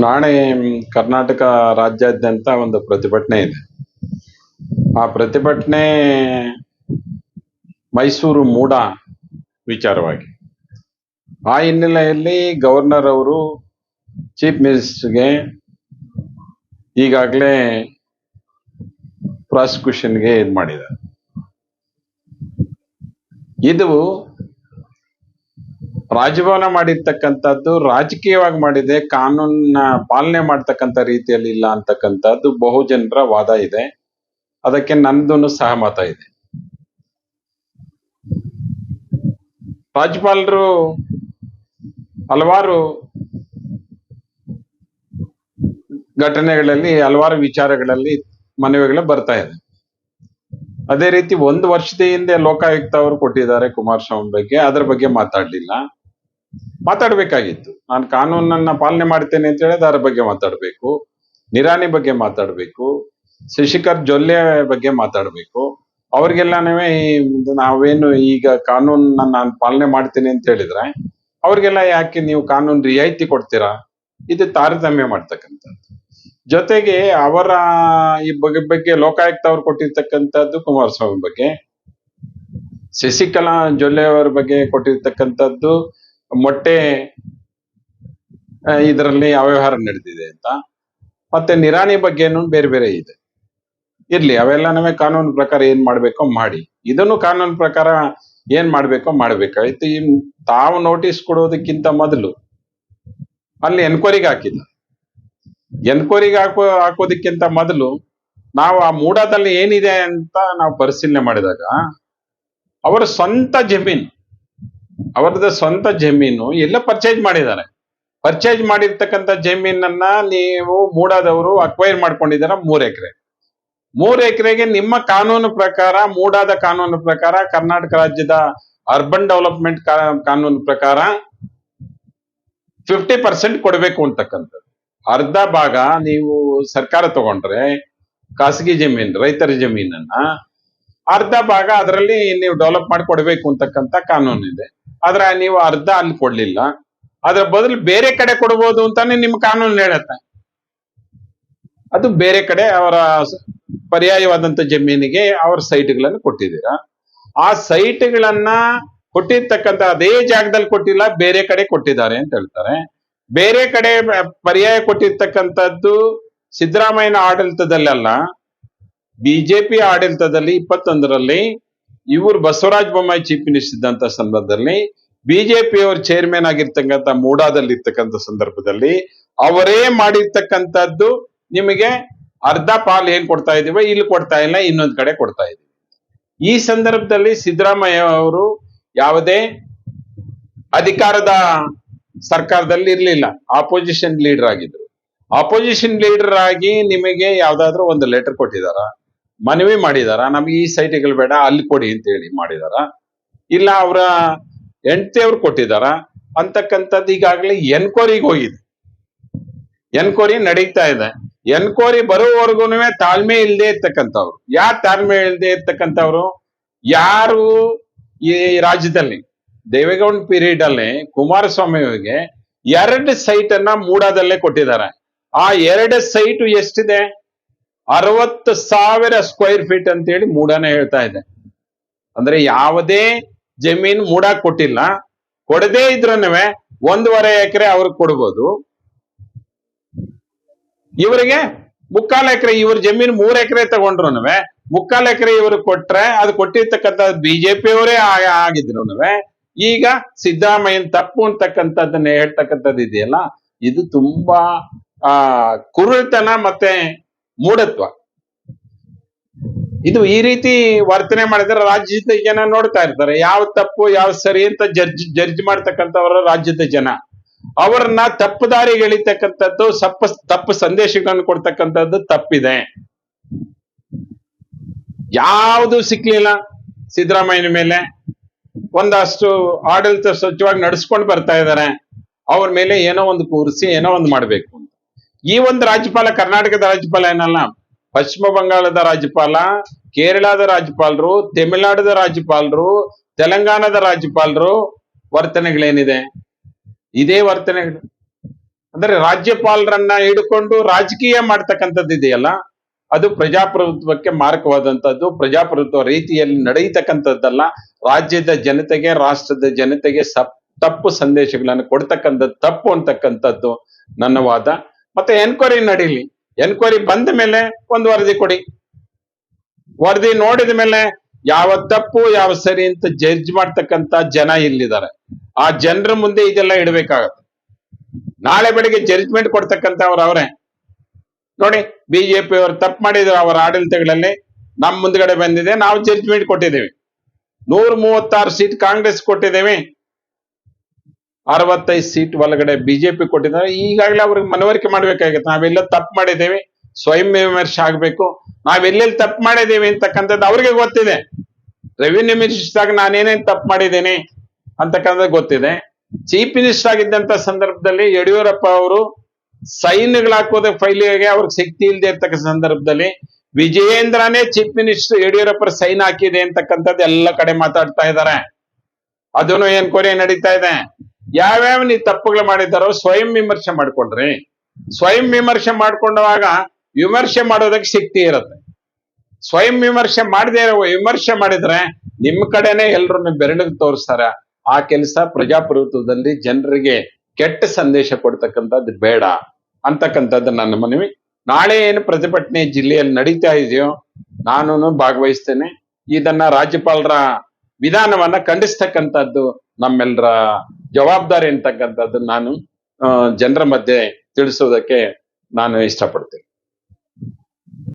ನಾಳೆ ಕರ್ನಾಟಕ ರಾಜ್ಯಾದ್ಯಂತ ಒಂದು ಪ್ರತಿಭಟನೆ ಇದೆ. ಆ ಪ್ರತಿಭಟನೆ ಮೈಸೂರು ಮೂಡ ವಿಚಾರವಾಗಿ. ಆ ಹಿನ್ನೆಲೆಯಲ್ಲಿ ಗವರ್ನರ್ ಅವರು ಚೀಫ್ ಮಿನಿಸ್ಟರ್ಗೆ ಈಗಾಗಲೇ ಪ್ರಾಸಿಕ್ಯೂಷನ್ಗೆ ಇದು ಮಾಡಿದ್ದಾರೆ. ಇದು ರಾಜಭವನ ಮಾಡಿರ್ತಕ್ಕಂಥದ್ದು ರಾಜಕೀಯವಾಗಿ ಮಾಡಿದೆ ಕಾನೂನ ಪಾಲನೆ ಮಾಡ್ತಕ್ಕಂಥ ರೀತಿಯಲ್ಲಿ ಇಲ್ಲ ಅಂತಕ್ಕಂಥದ್ದು ಬಹುಜನರ ವಾದ ಇದೆ. ಅದಕ್ಕೆ ನಂದೂ ಸಹಮತ ಇದೆ. ರಾಜ್ಯಪಾಲರು ಹಲವಾರು ಘಟನೆಗಳಲ್ಲಿ, ಹಲವಾರು ವಿಚಾರಗಳಲ್ಲಿ ಮನವಿಗಳು ಬರ್ತಾ ಇದೆ. ಅದೇ ರೀತಿ ಒಂದು ವರ್ಷದ ಹಿಂದೆ ಲೋಕಾಯುಕ್ತ ಅವರು ಕೊಟ್ಟಿದ್ದಾರೆ ಕುಮಾರಸ್ವಾಮಿ ಬಗ್ಗೆ, ಅದರ ಬಗ್ಗೆ ಮಾತಾಡ್ಲಿಲ್ಲ. ಮಾತಾಡ್ಬೇಕಾಗಿತ್ತು. ನಾನು ಕಾನೂನನ್ನ ಪಾಲನೆ ಮಾಡ್ತೇನೆ ಅಂತ ಹೇಳಿದ್ರೆ ಅದರ ಬಗ್ಗೆ ಮಾತಾಡ್ಬೇಕು. ನಿರಾಣಿ ಬಗ್ಗೆ ಮಾತಾಡ್ಬೇಕು. ಶಶಿಕರ್ ಜೊಲ್ಲೆ ಬಗ್ಗೆ ಮಾತಾಡ್ಬೇಕು. ಈ ನಾವೇನು ಈಗ ಕಾನೂನನ್ನ ನಾನು ಪಾಲನೆ ಮಾಡ್ತೇನೆ ಅಂತ ಹೇಳಿದ್ರೆ ಅವ್ರಿಗೆಲ್ಲ ಯಾಕೆ ನೀವು ಕಾನೂನು ರಿಯಾಯಿತಿ ಕೊಡ್ತೀರಾ? ಇದು ತಾರತಮ್ಯ ಮಾಡ್ತಕ್ಕಂಥದ್ದು. ಜೊತೆಗೆ ಅವರ ಈ ಬಗ್ಗೆ ಬಗ್ಗೆ ಲೋಕಾಯುಕ್ತ ಅವ್ರು ಕೊಟ್ಟಿರ್ತಕ್ಕಂಥದ್ದು ಕುಮಾರಸ್ವಾಮಿ ಬಗ್ಗೆ, ಶಶಿಕಲಾ ಜೊಲ್ಲೆ ಅವರ ಬಗ್ಗೆ ಕೊಟ್ಟಿರ್ತಕ್ಕಂಥದ್ದು ಮೊಟ್ಟೆ ಇದರಲ್ಲಿ ಅವ್ಯವಹಾರ ನಡೆದಿದೆ ಅಂತ. ಮತ್ತೆ ನಿರಾಣಿ ಬಗ್ಗೆನೂ ಬೇರೆ ಬೇರೆ ಇದೆ. ಇರ್ಲಿ, ಅವೆಲ್ಲ ನಮಗೆ ಕಾನೂನು ಪ್ರಕಾರ ಏನ್ ಮಾಡ್ಬೇಕೋ ಮಾಡಿ. ಇದನ್ನು ಕಾನೂನು ಪ್ರಕಾರ ಏನ್ ಮಾಡ್ಬೇಕೋ ಮಾಡ್ಬೇಕಾಯ್ತು. ಈ ತಾವು ನೋಟಿಸ್ ಕೊಡೋದಕ್ಕಿಂತ ಮೊದಲು ಅಲ್ಲಿ ಎನ್ಕ್ವೈರಿಗೆ ಹಾಕಿದ ಎನ್ಕ್ವೈರಿಗೆ ಹಾಕೋ, ಹಾಕೋದಕ್ಕಿಂತ ಮೊದಲು ನಾವು ಆ ಮೂಡಾದಲ್ಲಿ ಏನಿದೆ ಅಂತ ನಾವು ಪರಿಶೀಲನೆ ಮಾಡಿದಾಗ, ಅವರ ಸ್ವಂತ ಜಮೀನು ಅವರದ್ದು ಸ್ವಂತ ಜಮೀನು, ಎಲ್ಲ ಪರ್ಚೇಸ್ ಮಾಡಿದ್ದಾರೆ. ಪರ್ಚೇಸ್ ಮಾಡಿರ್ತಕ್ಕಂಥ ಜಮೀನನ್ನ ನೀವು ಮೂಡಾದವರು ಅಕ್ವೈರ್ ಮಾಡ್ಕೊಂಡಿದ್ದಾರೆ ಮೂರ್ ಎಕರೆ. ಮೂರ್ ಎಕರೆಗೆ ನಿಮ್ಮ ಕಾನೂನು ಪ್ರಕಾರ, ಮೂಡಾದ ಕಾನೂನು ಪ್ರಕಾರ, ಕರ್ನಾಟಕ ರಾಜ್ಯದ ಅರ್ಬನ್ ಡೆವಲಪ್ಮೆಂಟ್ ಕಾನೂನು ಪ್ರಕಾರ ಫಿಫ್ಟಿ ಪರ್ಸೆಂಟ್ ಕೊಡಬೇಕು ಅಂತಕ್ಕಂಥದ್ದು. ಅರ್ಧ ಭಾಗ ನೀವು ಸರ್ಕಾರ ತಗೊಂಡ್ರೆ, ಖಾಸಗಿ ಜಮೀನ್, ರೈತರ ಜಮೀನನ್ನ ಅರ್ಧ ಭಾಗ ಅದರಲ್ಲಿ ನೀವು ಡೆವಲಪ್ ಮಾಡಿ ಕೊಡಬೇಕು ಅಂತಕ್ಕಂಥ ಕಾನೂನು ಇದೆ. ಆದ್ರೆ ನೀವು ಅರ್ಧ ಅಲ್ಲಿ ಕೊಡ್ಲಿಲ್ಲ. ಅದ್ರ ಬದಲು ಬೇರೆ ಕಡೆ ಕೊಡ್ಬೋದು ಅಂತಾನೆ ನಿಮ್ ಕಾನೂನು ಹೇಳತ್ತೆ. ಅದು ಬೇರೆ ಕಡೆ ಅವರ ಪರ್ಯಾಯವಾದಂತ ಜಮೀನಿಗೆ ಅವರ ಸೈಟ್ಗಳನ್ನು ಕೊಟ್ಟಿದ್ದೀರಾ. ಆ ಸೈಟ್ಗಳನ್ನ ಕೊಟ್ಟಿರ್ತಕ್ಕಂಥ ಅದೇ ಜಾಗದಲ್ಲಿ ಕೊಟ್ಟಿಲ್ಲ, ಬೇರೆ ಕಡೆ ಕೊಟ್ಟಿದ್ದಾರೆ ಅಂತ ಹೇಳ್ತಾರೆ. ಬೇರೆ ಕಡೆ ಪರ್ಯಾಯ ಕೊಟ್ಟಿರ್ತಕ್ಕಂಥದ್ದು ಸಿದ್ದರಾಮಯ್ಯನ ಆಡಳಿತದಲ್ಲಲ್ಲ ಬಿಜೆಪಿ ಆಡಳಿತದಲ್ಲಿ ಇಪ್ಪತ್ತೊಂದರಲ್ಲಿ ಇವರು ಬಸವರಾಜ ಬೊಮ್ಮಾಯಿ ಚೀಫ್ ಮಿನಿಸ್ಟರ್ ಇದ್ದಂತ ಸಂದರ್ಭದಲ್ಲಿ ಬಿಜೆಪಿ ಅವ್ರ ಚೇರ್ಮನ್ ಆಗಿರ್ತಕ್ಕಂಥ ಮೂಡಾದಲ್ಲಿ ಇರ್ತಕ್ಕಂಥ ಸಂದರ್ಭದಲ್ಲಿ ಅವರೇ ಮಾಡಿರ್ತಕ್ಕಂಥದ್ದು ನಿಮಗೆ ಅರ್ಧ ಪಾಲ್ ಏನ್ ಕೊಡ್ತಾ ಇದೀವೋ ಇಲ್ಲಿ ಕೊಡ್ತಾ ಇಲ್ಲ, ಇನ್ನೊಂದ್ ಕಡೆ ಕೊಡ್ತಾ ಇದೀವಿ. ಈ ಸಂದರ್ಭದಲ್ಲಿ ಸಿದ್ದರಾಮಯ್ಯ ಅವರು ಯಾವುದೇ ಅಧಿಕಾರದ ಸರ್ಕಾರದಲ್ಲಿ ಇರ್ಲಿಲ್ಲ. ಆಪೋಸಿಷನ್ ಲೀಡರ್ ಆಗಿದ್ರು. ಆಪೋಸಿಷನ್ ಲೀಡರ್ ಆಗಿ ನಿಮಗೆ ಯಾವ್ದಾದ್ರು ಒಂದು ಲೆಟರ್ ಕೊಟ್ಟಿದಾರ ಮನವಿ ಮಾಡಿದಾರ, ನಮ್ಗೆ ಈ ಸೈಟ್ಗಳು ಬೇಡ, ಅಲ್ಲಿ ಕೊಡಿ ಅಂತ ಹೇಳಿ ಮಾಡಿದಾರ. ಇಲ್ಲ ಅವರ ಹೆಂಡತಿಯವ್ರು ಕೊಟ್ಟಿದಾರ, ಅಂತಕ್ಕಂಥದ್ದು ಈಗಾಗಲೇ ಎನ್ಕ್ವೈರಿಗೆ ಹೋಗಿದೆ. ಎನ್ಕ್ವೈರಿ ನಡೀತಾ ಇದೆ. ಎನ್ಕ್ವೈರಿ ಬರೋವರೆಗೂ ತಾಳ್ಮೆ ಇಲ್ಲದೆ ಇರ್ತಕ್ಕಂಥವ್ರು. ಯಾರು ತಾಳ್ಮೆ ಇಲ್ಲದೆ ಇರ್ತಕ್ಕಂಥವ್ರು? ಯಾರು ಈ ರಾಜ್ಯದಲ್ಲಿ, ದೇವೇಗೌಡ ಪೀರಿಯಡ್ ಅಲ್ಲಿ ಕುಮಾರಸ್ವಾಮಿ ಅವರಿಗೆ ಎರಡು ಸೈಟ್ ಅನ್ನ ಮೂಡಾದಲ್ಲೇ ಕೊಟ್ಟಿದ್ದಾರೆ. ಆ ಎರಡು ಸೈಟ್ ಎಷ್ಟಿದೆ? ಅರವತ್ತು ಸಾವಿರ ಸ್ಕ್ವೈರ್ ಫೀಟ್ ಅಂತೇಳಿ ಮೂಡನೆ ಹೇಳ್ತಾ ಇದೆ. ಅಂದ್ರೆ ಯಾವುದೇ ಜಮೀನ್ ಮೂಡ ಕೊಟ್ಟಿಲ್ಲ. ಕೊಡದೇ ಇದ್ರೂನುವೆ ಒಂದೂವರೆ ಎಕರೆ ಅವ್ರಿಗೆ ಕೊಡ್ಬೋದು. ಇವರಿಗೆ ಮುಕ್ಕಾಲ್ ಎಕರೆ, ಇವ್ರ ಜಮೀನು ಮೂರ್ ಎಕರೆ ತಗೊಂಡ್ರುನುವೆ, ಮುಕ್ಕಾಲ್ ಎಕರೆ ಇವ್ರಿಗೆ ಕೊಟ್ರೆ ಅದು ಕೊಟ್ಟಿರ್ತಕ್ಕಂಥ ಬಿಜೆಪಿ ಅವರೇ ಆಗಿದ್ರು ಈಗ ಸಿದ್ದರಾಮಯ್ಯನ್ ತಪ್ಪು ಅಂತಕ್ಕಂಥದ್ದನ್ನ ಹೇಳ್ತಕ್ಕಂಥದ್ದು ಇದೆಯಲ್ಲ, ಇದು ತುಂಬಾ, ಆ, ಕುರುಳ್ತನ ಮತ್ತೆ ಮೂಢತ್ವ. ಇದು ಈ ರೀತಿ ವರ್ತನೆ ಮಾಡಿದ್ರೆ ರಾಜ್ಯದ ಜನ ನೋಡ್ತಾ ಇರ್ತಾರೆ. ಯಾವ ತಪ್ಪು, ಯಾವ ಸರಿ ಅಂತ ಜಡ್ಜ್ ಜಡ್ಜ್ ಮಾಡ್ತಕ್ಕಂಥವ್ರ ರಾಜ್ಯದ ಜನ. ಅವರನ್ನ ತಪ್ಪು ದಾರಿಗೆ ಎಳಿತಕ್ಕಂಥದ್ದು ಸಪ್ಪ ತಪ್ಪು ಸಂದೇಶಗಳನ್ನು ಕೊಡ್ತಕ್ಕಂಥದ್ದು ತಪ್ಪಿದೆ. ಯಾವುದು ಸಿಕ್ಲಿಲ್ಲ ಸಿದ್ದರಾಮಯ್ಯನ ಮೇಲೆ. ಒಂದಷ್ಟು ಆಡಳಿತ ಸ್ವಚ್ಛವಾಗಿ ನಡೆಸ್ಕೊಂಡು ಬರ್ತಾ ಇದ್ದಾರೆ. ಅವ್ರ ಮೇಲೆ ಏನೋ ಒಂದು ಕೂರಿಸಿ, ಏನೋ ಒಂದು ಮಾಡ್ಬೇಕು. ಈ ಒಂದು ರಾಜ್ಯಪಾಲ, ಕರ್ನಾಟಕದ ರಾಜ್ಯಪಾಲ ಏನಲ್ಲ, ಪಶ್ಚಿಮ ಬಂಗಾಳದ ರಾಜ್ಯಪಾಲ, ಕೇರಳದ ರಾಜ್ಯಪಾಲರು, ತಮಿಳುನಾಡದ ರಾಜ್ಯಪಾಲರು, ತೆಲಂಗಾಣದ ರಾಜ್ಯಪಾಲರು ವರ್ತನೆಗಳೇನಿದೆ? ಇದೇ ವರ್ತನೆಗಳು. ಅಂದ್ರೆ ರಾಜ್ಯಪಾಲರನ್ನ ಹಿಡ್ಕೊಂಡು ರಾಜಕೀಯ ಮಾಡ್ತಕ್ಕಂಥದ್ದು ಇದೆಯಲ್ಲ, ಅದು ಪ್ರಜಾಪ್ರಭುತ್ವಕ್ಕೆ ಮಾರಕವಾದಂಥದ್ದು, ಪ್ರಜಾಪ್ರಭುತ್ವ ರೀತಿಯಲ್ಲಿ ನಡೆಯತಕ್ಕಂಥದ್ದಲ್ಲ, ರಾಜ್ಯದ ಜನತೆಗೆ, ರಾಷ್ಟ್ರದ ಜನತೆಗೆ ಸಪ್, ತಪ್ಪು ಸಂದೇಶಗಳನ್ನು ಕೊಡ್ತಕ್ಕಂಥದ್ದು, ತಪ್ಪು ಅಂತಕ್ಕಂಥದ್ದು ನನ್ನ ವಾದ. ಮತ್ತೆ ಎನ್ಕ್ವೈರಿ ನಡೀಲಿ. ಎನ್ಕ್ವೈರಿ ಬಂದ ಮೇಲೆ ಒಂದು ವರದಿ ಕೊಡಿ. ವರದಿ ನೋಡಿದ ಮೇಲೆ ಯಾವ ತಪ್ಪು, ಯಾವ ಸರಿ ಅಂತ ಜಡ್ಜ್ ಮಾಡ್ತಕ್ಕಂತ ಜನ ಇಲ್ಲಿದ್ದಾರೆ. ಆ ಜನರ ಮುಂದೆ ಇದೆಲ್ಲ ಇಡಬೇಕಾಗತ್ತೆ. ನಾಳೆ ಬೆಳಿಗ್ಗೆ ಜಡ್ಜ್ಮೆಂಟ್ ಕೊಡ್ತಕ್ಕಂಥವ್ರು ಅವರೇ. ನೋಡಿ ಬಿಜೆಪಿ ಅವರು ತಪ್ಪು ಮಾಡಿದ್ರು ಅವರ ಆಡಳಿತಗಳಲ್ಲಿ. ನಮ್ಮ ಮುಂದ್ಗಡೆ ಬಂದಿದೆ, ನಾವು ಜಡ್ಜ್ಮೆಂಟ್ ಕೊಟ್ಟಿದ್ದೇವೆ. ನೂರ ಮೂವತ್ತಾರು ಸೀಟ್ ಕಾಂಗ್ರೆಸ್ ಕೊಟ್ಟಿದ್ದೇವೆ. ಅರವತ್ತೈದು ಸೀಟ್ ಒಳಗಡೆ ಬಿಜೆಪಿ ಕೊಟ್ಟಿದ್ದಾರೆ. ಈಗಾಗಲೇ ಅವ್ರಿಗೆ ಮನವರಿಕೆ ಮಾಡ್ಬೇಕಾಗತ್ತೆ. ನಾವೆಲ್ಲ ತಪ್ಪು ಮಾಡಿದ್ದೇವೆ. ಸ್ವಯಂ ವಿಮರ್ಶೆ ಆಗ್ಬೇಕು. ನಾವೆಲ್ಲೆಲ್ಲಿ ತಪ್ಪು ಮಾಡಿದ್ದೇವೆ ಅಂತಕ್ಕಂಥದ್ದು ಅವ್ರಿಗೆ ಗೊತ್ತಿದೆ. ರೆವಿನ್ಯೂ ಮಿನಿಸ್ಟರ್ ನಾನೇನೇನ್ ತಪ್ಪು ಮಾಡಿದ್ದೇನೆ ಅಂತಕ್ಕಂಥದ್ದು ಗೊತ್ತಿದೆ. ಚೀಫ್ ಮಿನಿಸ್ಟರ್ ಆಗಿದ್ದಂತ ಸಂದರ್ಭದಲ್ಲಿ ಯಡಿಯೂರಪ್ಪ ಅವರು ಸೈನ್ಗಳು ಹಾಕೋದ ಫೈಲಿಗೆ ಅವ್ರಿಗೆ ಶಕ್ತಿ ಇಲ್ಲದೆ ಇರ್ತಕ್ಕಂಥ ಸಂದರ್ಭದಲ್ಲಿ ವಿಜಯೇಂದ್ರನೇ ಚೀಫ್ ಮಿನಿಸ್ಟರ್ ಯಡಿಯೂರಪ್ಪ ಸೈನ್ ಹಾಕಿದೆ ಅಂತಕ್ಕಂಥದ್ದು ಎಲ್ಲ ಕಡೆ ಮಾತಾಡ್ತಾ ಇದ್ದಾರೆ. ಅದನ್ನು ಎನ್ಕ್ವೈರಿ ನಡೀತಾ ಇದೆ. ಯಾವ್ಯಾವ ನೀವು ತಪ್ಪುಗಳು ಮಾಡಿದ್ದಾರೋ ಸ್ವಯಂ ವಿಮರ್ಶೆ ಮಾಡ್ಕೊಂಡ್ರಿ. ಸ್ವಯಂ ವಿಮರ್ಶೆ ಮಾಡ್ಕೊಂಡವಾಗ ವಿಮರ್ಶೆ ಮಾಡೋದಕ್ಕೆ ಶಕ್ತಿ ಇರುತ್ತೆ. ಸ್ವಯಂ ವಿಮರ್ಶೆ ಮಾಡದೇ ವಿಮರ್ಶೆ ಮಾಡಿದ್ರೆ ನಿಮ್ ಕಡೆನೆ ಎಲ್ರನ್ನ ಬೆರಳಿಗೆ ತೋರಿಸ್ತಾರೆ. ಆ ಕೆಲಸ ಪ್ರಜಾಪ್ರಭುತ್ವದಲ್ಲಿ ಜನರಿಗೆ ಕೆಟ್ಟ ಸಂದೇಶ ಕೊಡ್ತಕ್ಕಂಥದ್ದು ಬೇಡ ಅಂತಕ್ಕಂಥದ್ದು ನನ್ನ ಮನವಿ. ನಾಳೆ ಏನು ಪ್ರತಿಭಟನೆ ಜಿಲ್ಲೆಯಲ್ಲಿ ನಡೀತಾ ಇದೆಯೋ ನಾನು ಭಾಗವಹಿಸ್ತೇನೆ. ಇದನ್ನ ರಾಜ್ಯಪಾಲರ ವಿಧಾನವನ್ನ ಖಂಡಿಸ್ತಕ್ಕಂಥದ್ದು ನಮ್ಮೆಲ್ಲರ ಜವಾಬ್ದಾರಿ ಅಂತಕ್ಕಂಥದ್ದು ನಾನು ಜನರ ಮಧ್ಯೆ ತಿಳಿಸೋದಕ್ಕೆ ನಾನು ಇಷ್ಟಪಡ್ತೇನೆ.